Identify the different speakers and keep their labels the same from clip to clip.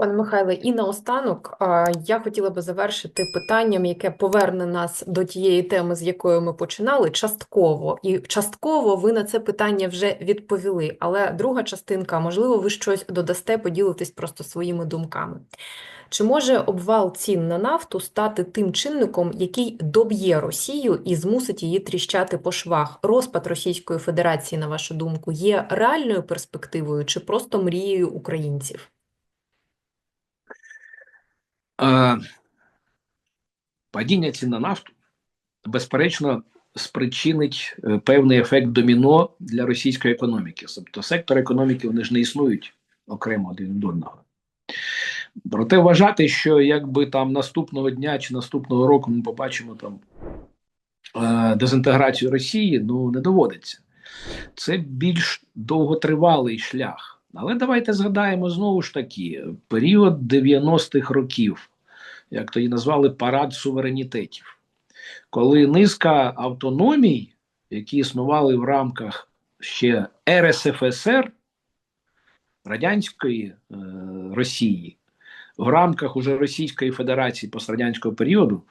Speaker 1: Пане Михайле, і наостанок я хотіла би завершити питанням, яке поверне нас до тієї теми, з якої ми починали, частково. І частково ви на це питання вже відповіли. Але друга частинка, можливо, ви щось додасте, поділитесь просто своїми думками. Чи може обвал цін на нафту стати тим чинником, який доб'є Росію і змусить її тріщати по швах? Розпад Російської Федерації, на вашу думку, є реальною перспективою чи просто мрією українців?
Speaker 2: Е, Падіння цін на нафту, безперечно, спричинить е, певний ефект доміно для російської економіки. Тобто сектор економіки вони ж не існують окремо один від одного. Проте вважати, що якби там наступного дня чи наступного року ми побачимо там е, дезінтеграцію Росії, ну не доводиться. Це більш довготривалий шлях. Але давайте згадаємо знову ж таки період 90-х років, як тоді назвали парад суверенітетів, коли низка автономій, які існували в рамках ще РСФСР Радянської е, Росії, в рамках уже Російської Федерації пострадянського періоду,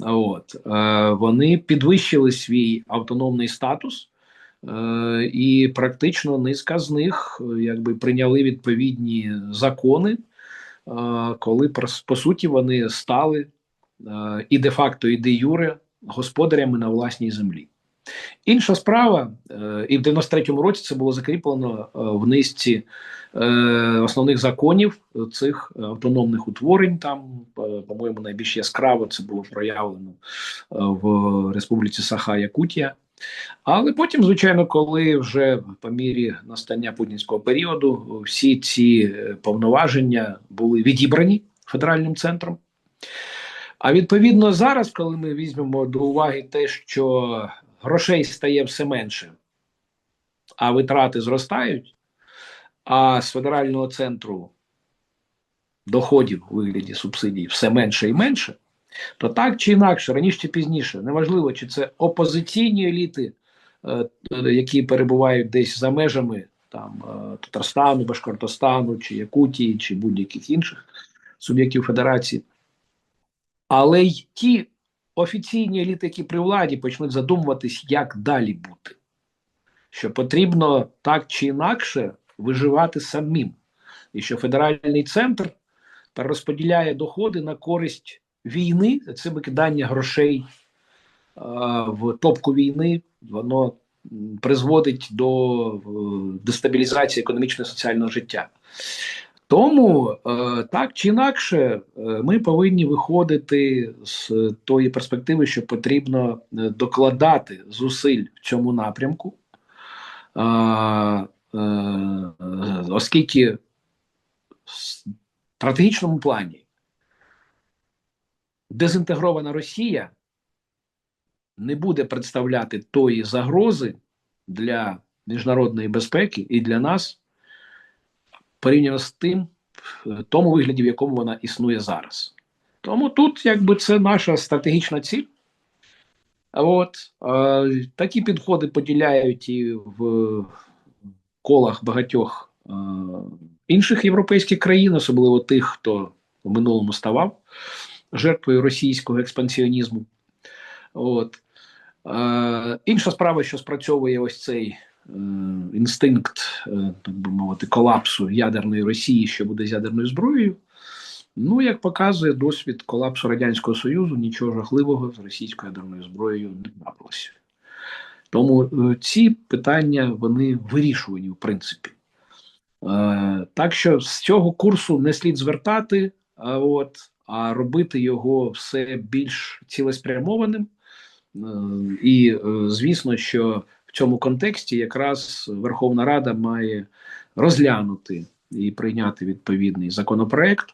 Speaker 2: от, е, вони підвищили свій автономний статус. Е, і практично низка з них е, якби прийняли відповідні закони, коли по суті вони стали і де-факто, і де юре господарями на власній землі. Інша справа, і в 93-му році це було закріплено в низці основних законів цих автономних утворень. Там, по-моєму, найбільш яскраво це було проявлено в Республіці Саха-Якутія. Але потім, звичайно, коли вже по мірі настання путінського періоду всі ці повноваження були відібрані федеральним центром. А відповідно зараз, коли ми візьмемо до уваги те, що грошей стає все менше, а витрати зростають, а з федерального центру доходів у вигляді субсидій все менше і менше, то так чи інакше, раніше чи пізніше, неважливо, чи це опозиційні еліти, е, які перебувають десь за межами там е, Татарстану, Башкортостану, чи Якутії, чи будь-яких інших суб'єктів Федерації, але й ті офіційні еліти, які при владі почнуть задумуватись, як далі бути, що потрібно так чи інакше виживати самим, і що федеральний центр перерозподіляє доходи на користь війни, це викидання грошей в топку війни, воно призводить до е, дестабілізації економічного і соціального життя. Тому е, так чи інакше, е, ми повинні виходити з тої перспективи, що потрібно докладати зусиль в цьому напрямку, оскільки в стратегічному плані дезінтегрована Росія не буде представляти тої загрози для міжнародної безпеки і для нас порівняно з тим, в тому вигляді, в якому вона існує зараз. Тому тут, якби це наша стратегічна ціль. От е, такі підходи поділяють і в колах багатьох е, інших європейських країн, особливо тих, хто в минулому ставав жертвою російського експансіонізму. От. Е, Інша справа, що спрацьовує ось цей е, інстинкт, е, так би мовити, колапсу ядерної Росії, що буде з ядерною зброєю. Ну, як показує досвід колапсу Радянського Союзу, нічого жахливого з російською ядерною зброєю не трапилося. Тому е, ці питання вони вирішувані, в принципі. Е, Так що з цього курсу не слід звертати. А от а робити його все більш цілеспрямованим. Е, і е, звісно, що в цьому контексті якраз Верховна Рада має розглянути і прийняти відповідний законопроект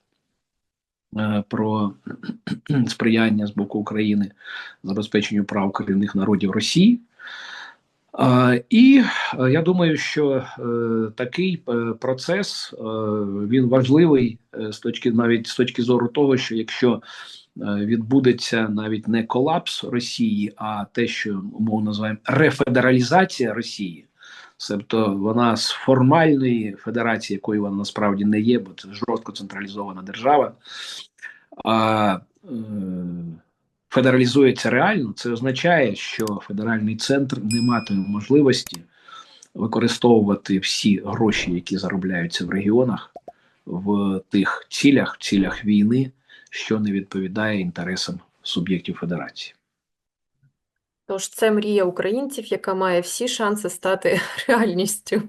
Speaker 2: е, про сприяння з боку України забезпеченню прав корінних народів Росії. І я думаю, що такий процес він важливий з точки навіть з точки зору того, що якщо відбудеться навіть не колапс Росії, а те, що умовно називаємо рефедералізація Росії, Себто вона з формальної федерації, якою вона насправді не є, бо це жорстко централізована держава, е, федералізується реально, це означає, що федеральний центр не матиме можливості використовувати всі гроші, які заробляються в регіонах, в тих цілях, цілях війни, що не відповідає інтересам суб'єктів федерації.
Speaker 1: Тож це мрія українців, яка має всі шанси стати реальністю.